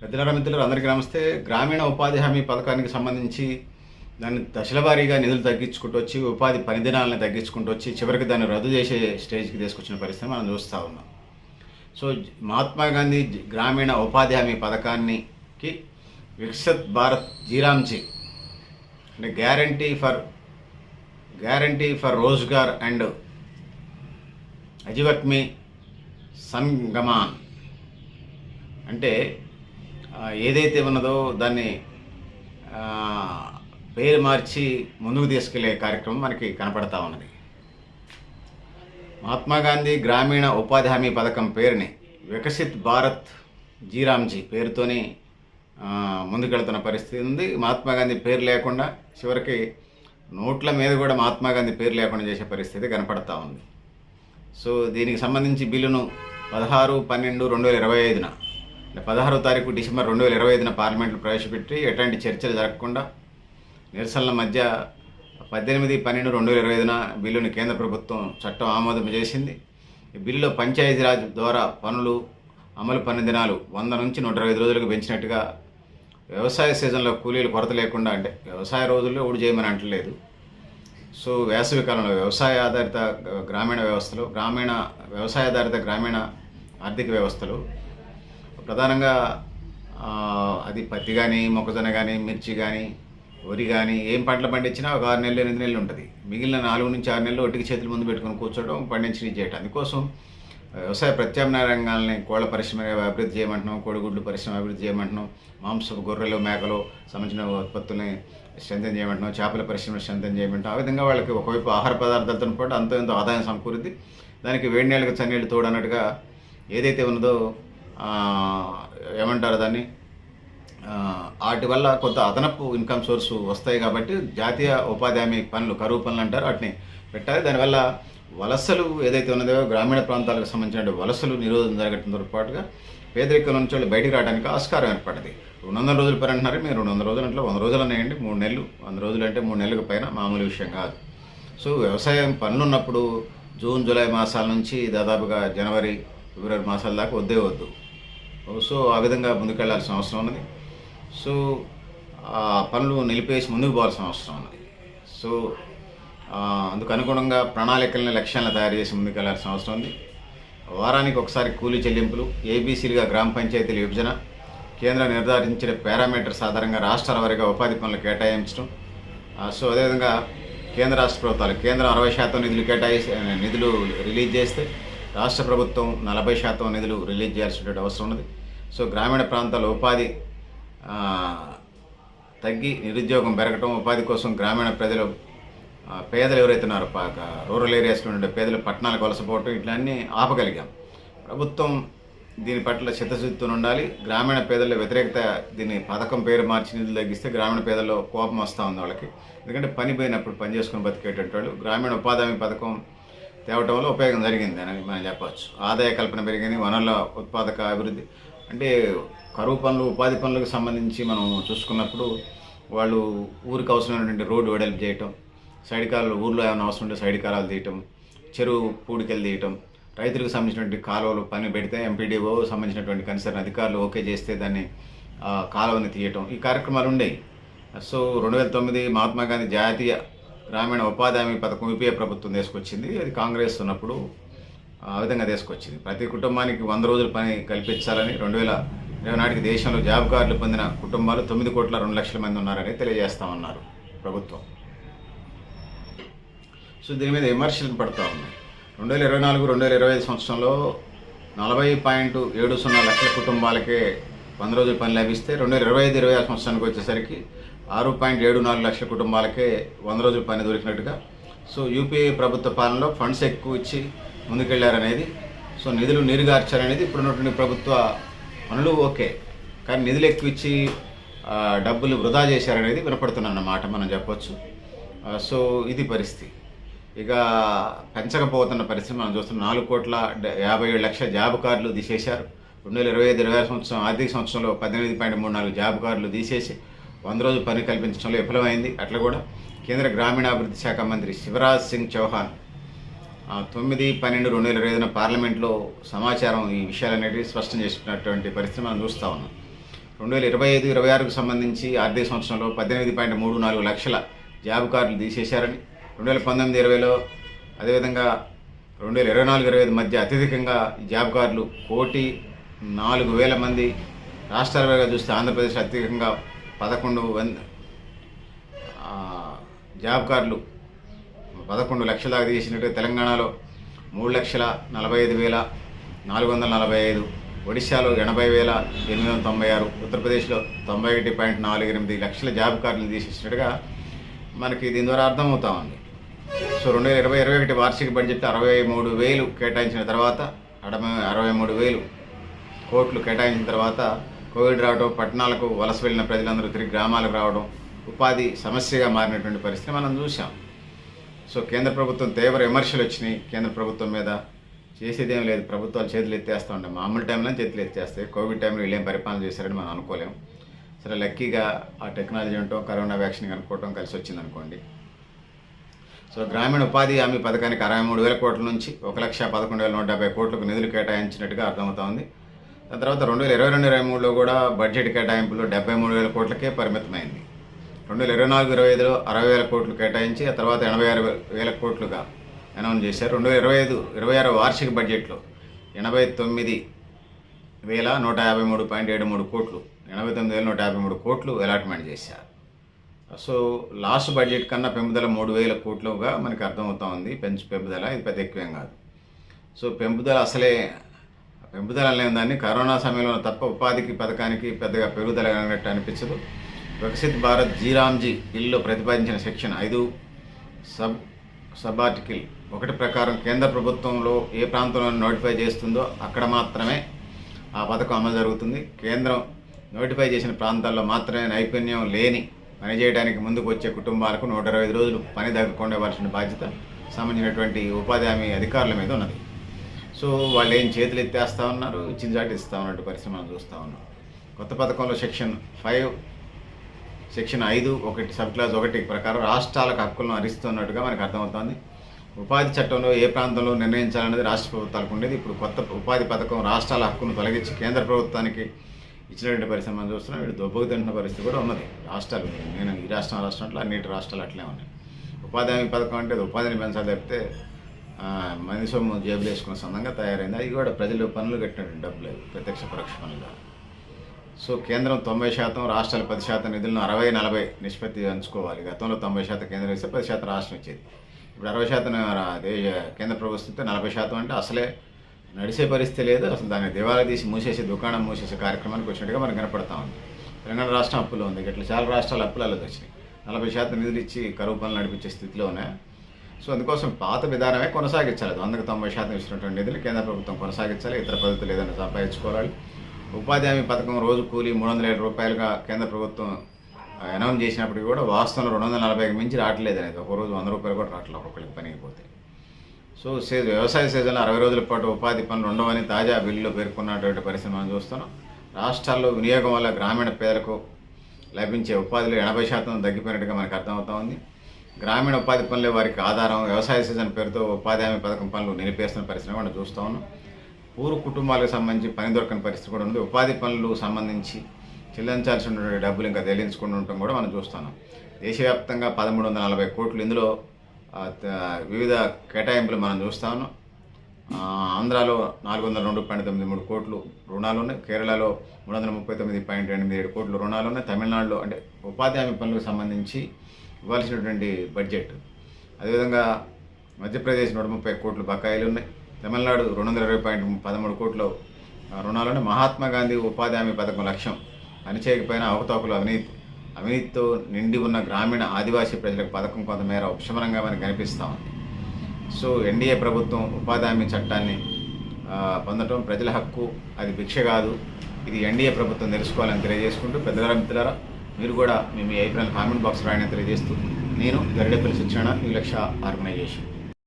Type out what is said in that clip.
పెద్దల మిత్రులు అందరికీ నమస్తే. గ్రామీణ ఉపాధి హామీ పథకానికి సంబంధించి దాన్ని దశల వారీగా నిధులు తగ్గించుకుంటూ వచ్చి ఉపాధి పనిదినాలను తగ్గించుకుంటూ వచ్చి చివరికి దాన్ని రద్దు చేసే స్టేజ్కి తీసుకొచ్చిన పరిస్థితి మనం చూస్తూ ఉన్నాం. సో మహాత్మా గాంధీ గ్రామీణ ఉపాధి హామీ పథకానికి Viksit Bharat G RAM G అంటే guarantee for guarantee for Rozgar and అజివక్మి సంగమాన్ అంటే ఏదైతే ఉన్నదో దాన్ని పేరు మార్చి ముందుకు తీసుకెళ్ళే కార్యక్రమం మనకి కనపడతా ఉన్నది. మహాత్మా గాంధీ గ్రామీణ ఉపాధి హామీ పథకం పేరుని వికసిత్ భారత్ జీరామ్జీ పేరుతోని ముందుకెళ్తున్న పరిస్థితి ఉంది. మహాత్మా గాంధీ పేరు లేకుండా చివరికి నోట్ల మీద కూడా మహాత్మా గాంధీ పేరు లేకుండా చేసే పరిస్థితి కనపడతా ఉంది. సో దీనికి సంబంధించి బిల్లును పదహారు పన్నెండు రెండు వేల ఇరవై ఐదున పదహారో తారీఖు డిసెంబర్ రెండు వేల ఇరవై ఐదున పార్లమెంట్లో ప్రవేశపెట్టి ఎటువంటి చర్చలు జరగకుండా నిరసనల మధ్య పద్దెనిమిది పన్నెండు రెండు వేల ఇరవై ఐదున బిల్లును కేంద్ర ప్రభుత్వం చట్టం ఆమోదం చేసింది. ఈ బిల్లులో పంచాయతీరాజ్ ద్వారా పనులు అమలు పని దినాలు వంద నుంచి నూట ఇరవై ఐదు రోజులకు పెంచినట్టుగా వ్యవసాయ సీజన్లో కూలీలు కొరత లేకుండా అంటే వ్యవసాయ రోజుల్లో ఊడి చేయమని అంటలేదు. సో వేసవి కాలంలో వ్యవసాయ ఆధారిత గ్రామీణ వ్యవస్థలు గ్రామీణ వ్యవసాయ ఆధారిత గ్రామీణ ఆర్థిక వ్యవస్థలు ప్రధానంగా అది పత్తి కానీ మొక్కజొన్న కానీ మిర్చి కానీ వరి కానీ ఏం పంటలు పండించినా ఒక ఆరు నెలలు ఎనిమిది నెలలు ఉంటుంది. మిగిలిన నాలుగు నుంచి ఆరు నెలలు ఒట్టికి చేతులు ముందు పెట్టుకొని కూర్చోవడం పండించి చేయటం. అందుకోసం వ్యవసాయ ప్రత్యామ్నాయ రంగాలని కోళ్ళ పరిశ్రమ అభివృద్ధి చేయమంటున్నాం కోడిగుడ్లు పరిశ్రమ అభివృద్ధి చేయమంటున్నాం మాంసపు గొర్రెలు మేకలు సంబంధించిన ఉత్పత్తుల్ని స్ట్రెంథన్ చేయమంటున్నాం చేపల పరిశ్రమ స్ట్రెంథన్ చేయమంటాం ఆ విధంగా వాళ్ళకి ఒకవైపు ఆహార పదార్థాలతో పాటు అంతో ఎంతో ఆదాయం సమకూరుద్ది. దానికి వేడి నీళ్ళకి చన్నీళ్ళు తోడు అన్నట్టుగా ఏదైతే ఉన్నదో ఏమంటారు దాన్ని? వాటి వల్ల కొంత అదనపు ఇన్కమ్ సోర్స్ వస్తాయి కాబట్టి జాతీయ ఉపాధి హామీ పనులు కరువు పనులు అంటారు వాటిని పెట్టాలి. దానివల్ల వలసలు ఏదైతే ఉన్నదో గ్రామీణ ప్రాంతాలకు సంబంధించిన వలసలు నిరోధం జరగడంతో పాటుగా పేదరికం నుంచి వాళ్ళు బయటికి రావడానికి ఆస్కారం ఏర్పడింది. రెండు వందల రోజులు పని అంటున్నారు మీరు. రెండు వందల రోజులు అంటే వంద రోజులు అనేయండి. మూడు నెలలు వంద రోజులు అంటే మూడు నెలలకు పైన మామూలు విషయం కాదు. సో వ్యవసాయం పనులు ఉన్నప్పుడు జూన్ జూలై మాసాల నుంచి దాదాపుగా జనవరి ఫిబ్రవరి మాసాల దాకా వద్దే వద్దు. సో ఆ విధంగా ముందుకెళ్ళాల్సిన అవసరం ఉన్నది. సో ఆ పనులు నిలిపేసి ముందుకు పోవాల్సిన అవసరం ఉన్నది. సో అందుకు అనుగుణంగా ప్రణాళికలను లక్ష్యాలను తయారు చేసి ముందుకెళ్ళాల్సిన అవసరం ఉంది. వారానికి ఒకసారి కూలీ చెల్లింపులు ఏబీసీలుగా గ్రామ పంచాయతీల విభజన కేంద్రం నిర్ధారించిన పారామీటర్స్ ఆధారంగా రాష్ట్రాల వారిగా ఉపాధి పనులు కేటాయించడం. సో అదేవిధంగా కేంద్ర రాష్ట్ర ప్రభుత్వాలు కేంద్రం అరవై శాతం నిధులు కేటాయిస్తే నిధులు రిలీజ్ చేస్తే రాష్ట్ర ప్రభుత్వం నలభై శాతం నిధులు రిలీజ్ చేయాల్సినటువంటి అవసరం ఉన్నది. సో గ్రామీణ ప్రాంతాల్లో ఉపాధి తగ్గి నిరుద్యోగం పెరగటం ఉపాధి కోసం గ్రామీణ ప్రజలు పేదలు ఎవరైతే ఉన్నారో పాక రూరల్ ఏరియాస్లో ఉండే పేదలు పట్టణాలకు వలసపోవటం ఇట్లన్నీ ఆపగలిగాం. ప్రభుత్వం దీని పట్ల చిత్తశుద్ధితో ఉండాలి. గ్రామీణ పేదల వ్యతిరేకత దీని పథకం పేరు మార్చి నిధులు తగ్గిస్తే గ్రామీణ పేదల్లో కోపం వస్తూ ఉంది వాళ్ళకి. ఎందుకంటే పని పోయినప్పుడు పని చేసుకుని బతికేటటువంటి వాళ్ళు. గ్రామీణ ఉపాధి హామీ పథకం తేవటం వల్ల ఉపయోగం జరిగింది అని మనం చెప్పవచ్చు. ఆదాయ కల్పన పెరిగింది వనరుల ఉత్పాదక అభివృద్ధి అంటే కరువు పనులు ఉపాధి పనులకు సంబంధించి మనం చూసుకున్నప్పుడు వాళ్ళు ఊరికి అవసరమైనటువంటి రోడ్డు వెడల్పు చేయటం సైడ్ కాలు ఊర్లో ఏమైనా అవసరం ఉంటే సైడ్ కాలువలు తీయటం చెరువు పూడికలు తీయటం రైతులకు సంబంధించినటువంటి కాలువలు పని పెడితే ఎంపీడీఓ సంబంధించినటువంటి కన్సర్న్ అధికారులు ఓకే చేస్తే దాన్ని కాలువని తీయటం ఈ కార్యక్రమాలు ఉండేవి సో రెండు వేల తొమ్మిది మహాత్మా గాంధీ జాతీయ గ్రామీణ ఉపాధి హామీ పథకం యూపీఏ ప్రభుత్వం తీసుకొచ్చింది. అది కాంగ్రెస్ ఉన్నప్పుడు ఆ విధంగా తీసుకొచ్చింది. ప్రతి కుటుంబానికి వంద రోజుల పని కల్పించాలని రెండు వేల ఇరవై నాటికి దేశంలో జాబ్ కార్డులు పొందిన కుటుంబాలు తొమ్మిది కోట్ల రెండు లక్షల మంది ఉన్నారని తెలియజేస్తామన్నారు ప్రభుత్వం. సో దీని మీద విమర్శలు పడుతూ ఉన్నాయి. రెండు వేల ఇరవై నాలుగు రెండు వేల ఇరవై ఐదు సంవత్సరంలో నలభై పాయింట్ ఏడు సున్నా లక్షల కుటుంబాలకే వంద రోజుల పని లభిస్తే రెండు వేల ఇరవై ఐదు ఇరవై ఆరు సంవత్సరానికి వచ్చేసరికి ఆరు పాయింట్ ఏడు నాలుగు లక్షల కుటుంబాలకే వంద రోజుల పని దొరికినట్టుగా. సో యూపీఏ ప్రభుత్వ పాలనలో ఫండ్స్ ఎక్కువ ఇచ్చి ముందుకెళ్ళారనేది. సో నిధులు నీరుగార్చారనేది ఇప్పుడున్నటువంటి ప్రభుత్వ పనులు ఓకే. కానీ నిధులు ఎక్కువ ఇచ్చి డబ్బులు వృధా చేశారనేది వినపడుతుందన్నమాట మనం చెప్పొచ్చు. సో ఇది పరిస్థితి. ఇక పెంచకపోతున్న పరిస్థితి మనం చూస్తున్నాం. నాలుగు కోట్ల యాభై ఏడు లక్షల జాబ్ కార్డులు తీసేశారు. రెండు వేల ఇరవై ఐదు ఇరవై ఆరు సంవత్సరం ఆర్థిక సంవత్సరంలో పద్దెనిమిది పాయింట్ మూడు నాలుగు జాబ్ కార్డులు తీసేసి వంద రోజులు పని కల్పించడంలో విఫలమైంది. అట్లా కూడా కేంద్ర గ్రామీణాభివృద్ధి శాఖ మంత్రి శివరాజ్ సింగ్ చౌహాన్ తొమ్మిది పన్నెండు రెండు వేల ఇరవై ఐదున పార్లమెంట్లో సమాచారం ఈ విషయాలనేటివి స్పష్టం చేసినటువంటి పరిస్థితి మనం చూస్తూ ఉన్నాం. రెండు వేల ఇరవై ఐదు ఇరవై ఆరుకు సంబంధించి ఆర్థిక సంవత్సరంలో పద్దెనిమిది పాయింట్ మూడు నాలుగు లక్షల జాబ్ కార్డులు తీసేశారని రెండు వేల పంతొమ్మిది ఇరవైలో అదేవిధంగా రెండు వేల ఇరవై నాలుగు ఇరవై ఐదు మధ్య అత్యధికంగా జాబ్ కార్డులు కోటి నాలుగు వేల మంది రాష్ట్రాల చూస్తే ఆంధ్రప్రదేశ్ అత్యధికంగా పదకొండు వంద జాబ్ కార్డులు పదకొండు లక్షల దాకా తీసినట్టు తెలంగాణలో మూడు లక్షల నలభై ఐదు వేల నాలుగు వందల నలభై ఐదు ఒడిశాలో ఎనభై వేల ఎనిమిది వందల తొంభై ఆరు ఉత్తరప్రదేశ్లో తొంభై ఒకటి పాయింట్ నాలుగు ఎనిమిది లక్షల జాబ్ కార్డులు తీసేసినట్టుగా మనకి దీని ద్వారా అర్థమవుతా ఉంది. సో రెండు వేల ఇరవై ఇరవై ఒకటి వార్షిక బడ్జెట్ అరవై మూడు వేలు కేటాయించిన తర్వాత అరవై అరవై మూడు వేలు కోట్లు కేటాయించిన తర్వాత కోవిడ్ రావడం పట్టణాలకు వలస వెళ్ళిన ప్రజలందరూ తిరిగి గ్రామాలకు రావడం ఉపాధి సమస్యగా మారినటువంటి పరిస్థితి మనం చూసాం సో కేంద్ర ప్రభుత్వం తీవ్ర విమర్శలు వచ్చినాయి. కేంద్ర ప్రభుత్వం మీద చేసేదేం లేదు. ప్రభుత్వాలు చేతులు ఎత్తేస్తూ ఉంటాయి మామూలు టైంలో చేతులు ఎత్తేస్తాయి. కోవిడ్ టైంలో వీళ్ళు ఏం పరిపాలన చేశారని మనం అనుకోలేం. సరే లక్కీగా ఆ టెక్నాలజీ ఉండటం కరోనా వ్యాక్సిన్ కనుక్కోవటం కలిసి వచ్చింది అనుకోండి. సో గ్రామీణ ఉపాధి హామీ పథకానికి అరవై మూడు వేల కోట్ల నుంచి ఒక లక్ష పదకొండు వేల నూట డెబ్బై కోట్లకు నిధులు కేటాయించినట్టుగా అర్థమవుతోంది దాని తర్వాత రెండు వేల ఇరవై రెండు ఇరవై మూడులో కూడా బడ్జెట్ కేటాయింపులు డెబ్బై మూడు వేల కోట్లకే పరిమితమైంది. రెండు వేల ఇరవై నాలుగు ఇరవై ఐదులో అరవై వేల కోట్లు కేటాయించి ఆ తర్వాత ఎనభై ఆరు వేల కోట్లుగా అనౌన్స్ చేశారు. రెండు వేల ఇరవై ఐదు ఇరవై ఆరు వార్షిక బడ్జెట్లో ఎనభై తొమ్మిది వేల నూట యాభై మూడు పాయింట్ ఏడు మూడు కోట్లు ఎనభై తొమ్మిది వేల నూట యాభై మూడు కోట్లు అలాట్మెంట్ చేశారు. సో లాస్ట్ బడ్జెట్ కన్నా పెంపుదల మూడు వేల కోట్లుగా మనకి అర్థమవుతా ఉంది. పెంచు పెంపుదల ఇది పెద్ద ఎక్కువేం కాదు. సో పెంపుదల అసలే పెంపుదల లేని దాన్ని కరోనా సమయంలో తప్ప ఉపాధికి పథకానికి పెద్దగా పెరుగుదల అనిపించదు. వికసిత్ భారత్ జీరామ్జీ బిల్లులో ప్రతిపాదించిన సెక్షన్ ఐదు సబ్ సబ్ ఆర్టికల్ ఒకటి ప్రకారం కేంద్ర ప్రభుత్వంలో ఏ ప్రాంతంలో నోటిఫై చేస్తుందో అక్కడ మాత్రమే ఆ పథకం అమలు జరుగుతుంది. కేంద్రం నోటిఫై చేసిన ప్రాంతాల్లో మాత్రమే నైపుణ్యం లేని పని చేయడానికి ముందుకు వచ్చే కుటుంబాలకు నూట ఇరవై రోజులు పని దగ్గకుండా ఇవ్వాల్సిన బాధ్యత సంబంధించినటువంటి ఉపాధి హామీ అధికారుల మీద ఉన్నది. సో వాళ్ళు ఏం చేతులు ఎత్తేస్తా ఉన్నారు? ఇచ్చిన చాటు ఇస్తా ఉన్నట్టు పరిశ్రమలు చూస్తూ ఉన్నాం కొత్త పథకంలో సెక్షన్ ఫైవ్ సెక్షన్ ఐదు ఒకటి సబ్ క్లాస్ ఒకటి ప్రకారం రాష్ట్రాలకు హక్కులను హరిస్తున్నట్టుగా మనకు అర్థమవుతోంది. ఉపాధి చట్టంలో ఏ ప్రాంతంలో నిర్ణయించాలనేది రాష్ట్ర ప్రభుత్వాలకు ఉండేది. ఇప్పుడు కొత్త ఉపాధి పథకం రాష్ట్రాల హక్కును తొలగించి కేంద్ర ప్రభుత్వానికి ఇచ్చినటువంటి పరిస్థితి మనం చూస్తున్నాం. వీడు దొబ్బకు తింటున్న పరిస్థితి కూడా ఉన్నది. రాష్ట్రాలు నేను ఈ రాష్ట్రం రాష్ట్రంలో అన్నిటి రాష్ట్రాలు అట్లే ఉన్నాయి. ఉపాధి హామీ పథకం అంటే అది ఉపాధిని పెంచాలి తప్పితే మనిషి సొమ్ము జేబులు వేసుకున్న సందంగా తయారైంది. అది కూడా ప్రజలు పనులు కట్టినటువంటి డబ్బులు లేదు ప్రత్యక్ష పరోక్ష పనులు సో కేంద్రం తొంభై శాతం రాష్ట్రాలు పది శాతం నిధులను అరవై నలభై నిష్పత్తి అంచుకోవాలి గతంలో తొంభై శాతం కేంద్రం ఇస్తే పది శాతం రాష్ట్రం ఇచ్చేది. ఇప్పుడు అరవై శాతం దేశ కేంద్ర ప్రభుత్వం ఇస్తే నలభై శాతం అంటే అసలే నడిచే పరిస్థితి లేదు. అసలు దాన్ని దివాళా తీసి మూసేసి దుకాణం మూసేసే కార్యక్రమానికి వచ్చినట్టుగా మనకు కనపడతా ఉంది. తెలంగాణ రాష్ట్రం అప్పులో ఉంది. ఇట్లా చాలా రాష్ట్రాలు అప్పులలో వచ్చినాయి. నలభై శాతం నిధులు ఇచ్చి కరువు పనులు నడిపించే స్థితిలో ఉన్నాయి. సో అందుకోసం పాత విధానమే కొనసాగించాలి. వందకు తొంభై శాతం ఇచ్చినటువంటి నిధులు కేంద్ర ప్రభుత్వం కొనసాగించాలి. ఇతర పద్ధతులు ఏదైనా సంపాదించుకోవాలి. ఉపాధి హామీ పథకం రోజు కూలీ మూడు వందల ఏడు రూపాయలుగా కేంద్ర ప్రభుత్వం అనౌన్స్ చేసినప్పటికీ కూడా వాస్తవంలో రెండు వందల నలభైకి మించి రావట్లేదు అనేది. ఒక రోజు వంద రూపాయలు కూడా రావట్లేదు ఒక్కొక్కరికి పని అయిపోతే సో సీజ వ్యవసాయ సీజన్లో అరవై రోజుల పాటు ఉపాధి పనులు ఉండవని తాజా బిల్లులో పేర్కొన్నటువంటి పరిస్థితి మనం చూస్తున్నాం. రాష్ట్రాల్లో వినియోగం వల్ల గ్రామీణ పేదలకు లభించే ఉపాధిలో ఎనభై శాతం తగ్గిపోయినట్టుగా మనకు అర్థమవుతా ఉంది. గ్రామీణ ఉపాధి పనులే వారికి ఆధారం. వ్యవసాయ సీజన్ పేరుతో ఉపాధి హామీ పథకం పనులు నిలిపేస్తున్న పరిస్థితి మనం చూస్తూ ఉన్నాం. ఊరు కుటుంబాలకు సంబంధించి పని దొరకని పరిస్థితి కూడా ఉంది. ఉపాధి పనులు సంబంధించి చెల్లించాల్సిన డబ్బులు ఇంకా చెల్లించుకుంటూ ఉండటం కూడా మనం చూస్తున్నాం. దేశవ్యాప్తంగా పదమూడు వందల నలభై కోట్లు ఇందులో వివిధ కేటాయింపులు మనం చూస్తాను ఆంధ్రాలో నాలుగు వందల రెండు పాయింట్ తొమ్మిది మూడు కోట్లు రుణాలు ఉన్నాయి. కేరళలో మూడు వందల ముప్పై తొమ్మిది పాయింట్ ఎనిమిది ఏడు కోట్లు రుణాలు ఉన్నాయి. తమిళనాడులో అంటే ఉపాధి హామీ పనులకు సంబంధించి ఇవ్వాల్సినటువంటి బడ్జెట్. అదేవిధంగా మధ్యప్రదేశ్ నూట ముప్పై కోట్లు బకాయిలు ఉన్నాయి. తమిళనాడు రెండు వందల ఇరవై పాయింట్ పదమూడు కోట్ల రుణాలను మహాత్మా గాంధీ ఉపాధి హామీ పథకం లక్ష్యం. పని అవకతవకలు అవినీతి. అవినీతితో నిండి ఉన్న గ్రామీణ ఆదివాసీ ప్రజలకు పథకం కొంతమేర ఉపశమనంగా మనకు కనిపిస్తూ ఉంది. సో ఎన్డీఏ ప్రభుత్వం ఉపాధి హామీ చట్టాన్ని పొందటం ప్రజల హక్కు అది భిక్ష కాదు. ఇది ఎన్డీఏ ప్రభుత్వం తెలుసుకోవాలని తెలియజేసుకుంటూ పెద్దల మిత్రులారా మీరు కూడా మేము ఏప్రిల్ కామెంట్ బాక్స్ రాయని తెలియజేస్తూ నేను గరిడెపల్లి శిక్షణ ఈ లక్ష ఆర్గనైజేషన్.